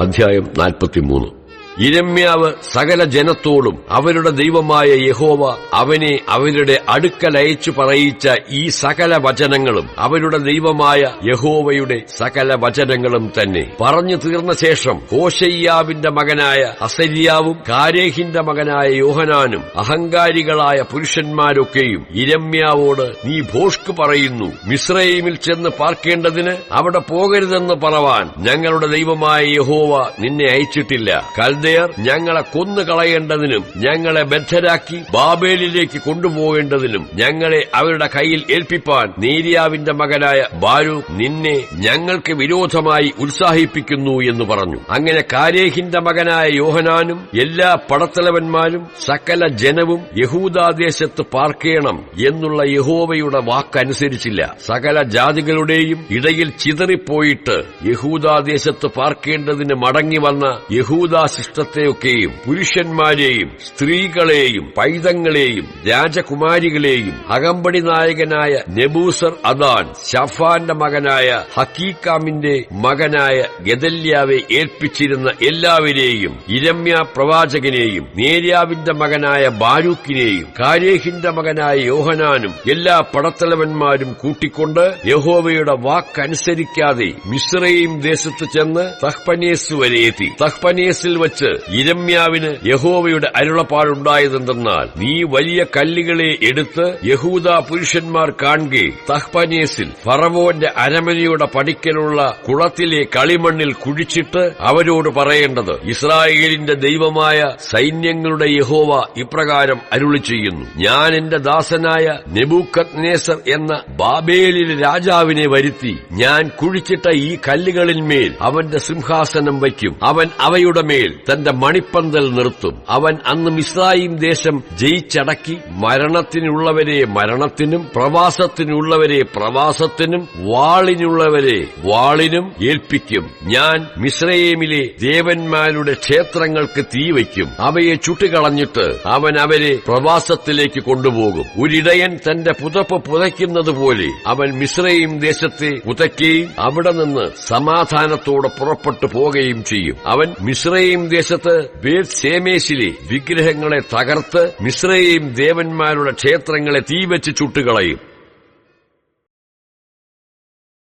അധ്യായം നാൽപ്പത്തിമൂന്ന്. ഇരമ്യാവ് സകല ജനത്തോടും അവരുടെ ദൈവമായ യഹോവ അവനെ അവരുടെ അടുക്കൽ അയച്ചു പറയിച്ച ഈ സകല വചനങ്ങളും അവരുടെ ദൈവമായ യഹോവയുടെ സകല വചനങ്ങളും തന്നെ. പറഞ്ഞു തീർന്ന ശേഷം കോശയ്യാവിന്റെ മകനായ അസര്യാവും കാരേഹിന്റെ മകനായ യോഹനാനും അഹങ്കാരികളായ പുരുഷന്മാരൊക്കെയും ഇരമ്യാവോട് നീ ഭോഷ്ക് പറയുന്നു മിശ്രയിമിൽ ചെന്ന് പാർക്കേണ്ടതിന് അവിടെ പോകരുതെന്ന് പറവാൻ ഞങ്ങളുടെ ദൈവമായ യഹോവ നിന്നെ അയച്ചിട്ടില്ല. കൽദയർ ഞങ്ങളെ കൊന്നുകളയേണ്ടതിനും ഞങ്ങളെ ബദ്ധരാക്കി ബാബേലിലേക്ക് കൊണ്ടുപോകേണ്ടതിനും ഞങ്ങളെ അവരുടെ കയ്യിൽ ഏൽപ്പിപ്പാൻ നീരിയാവിന്റെ മകനായ ബാരു നിന്നെ ഞങ്ങൾക്ക് വിരോധമായി ഉത്സാഹിപ്പിക്കുന്നു എന്ന് പറഞ്ഞു. അങ്ങനെ കാരേഹിന്റെ മകനായ യോഹനാനും എല്ലാ പടത്തലവന്മാരും സകല ജനവും യഹൂദാദേശത്ത് പാർക്കേണം എന്നുള്ള യഹോവയുടെ വാക്കനുസരിച്ചില്ല. സകല ജാതികളുടെയും ഇടയിൽ ചിതറിപ്പോയിട്ട് യഹൂദാദേശത്ത് പാർക്കേണ്ടതിന് മടങ്ങി വന്ന യഹൂദാ ശിഷ്ടത്തെയൊക്കെയും പുരുഷന്മാരെയും സ്ത്രീകളെയും പൈതങ്ങളെയും രാജകുമാരികളെയും അകമ്പടി നായകനായ നെബൂസർ അദാൻ ഷഫാന്റെ മകനായ ഹക്കീക്കാമിന്റെ മകനായ ഗദല്യാവെ ഏൽപ്പിച്ചിരുന്ന എല്ലാവരെയും ഇരമ്യ പ്രവാചകനെയും നേര്യാവിന്റെ മകനായ ബാരൂക്കിനെയും കാരേഹിന്റെ മകനായ യോഹനാനും എല്ലാ പടത്തലവന്മാരും കൂട്ടിക്കൊണ്ട് യഹോവയുടെ വാക്കനുസരിക്കാതെ മിശ്രയും ദേശത്ത് ചെന്ന് തഹ്പനേസ് വരെ എത്തി. തഹ്പനേസിൽ വച്ച് ഇരമ്യാവിന് യഹോവയുടെ അരുളപ്പാടുണ്ടായതെന്തെന്നാൽ നീ വലിയ കല്ലുകളെ എടുത്ത് യഹൂദ പുരുഷന്മാർ കാണുകെ. തഹ്പനേസിൽ ഫറവോന്റെ അരമനയുടെ പടിക്കലുള്ള കുളത്തിലെ കളിമണ്ണിൽ കുഴിച്ചിട്ട് അവരോട് പറയേണ്ടത് ഇസ്രായേലിന്റെ ദൈവമായ സൈന്യങ്ങളുടെ യഹോവ ഇപ്രകാരം അരുളി ചെയ്യുന്നു ഞാൻ എന്റെ ദാസനായ നെബൂക്കത്നേസർ എന്ന ബാബേലിലെ രാജാവിനെ വരുത്തി ഞാൻ കുഴിച്ചിട്ട ഈ കല്ലുകളിന്മേൽ അവന്റെ സിംഹാസനം വയ്ക്കും. അവൻ അവയുടെ മേൽ തന്റെ മണിപ്പന്തൽ നിർത്തും. അവൻ അന്ന് മിസ്രായിം ദേശം ജയിച്ചടക്കി മരണത്തിനുള്ളവരെ മരണത്തിനും പ്രവാസത്തിനുള്ളവരെ പ്രവാസത്തിനും വാളിനുള്ളവരെ വാളിനും ഏൽപ്പിക്കും. ഞാൻ മിസ്രയേമിലെ ദേവന്മാരുടെ ക്ഷേത്രങ്ങൾക്ക് തീവയ്ക്കും. അവയെ ചുട്ടുകളഞ്ഞിട്ട് അവൻ അവരെ പ്രവാസത്തിലേക്ക് കൊണ്ടുപോകും. ഒരിടയൻ തന്റെ പുതപ്പ് പുതയ്ക്കുന്നത് പോലെ അവൻ മിശ്രയും ദേശത്തെ പുതയ്ക്കുകയും അവിടെ നിന്ന് സമാധാനത്തോടെ പുറപ്പെട്ടു പോകുകയും ചെയ്യും. അവൻ മിശ്രയും ദേശത്ത് ബേത് ശേമേശിലെ വിഗ്രഹങ്ങളെ തകർത്ത് മിശ്രയെയും ദേവന്മാരുടെ ക്ഷേത്രങ്ങളെ തീവച്ച് ചുട്ടുകളയും.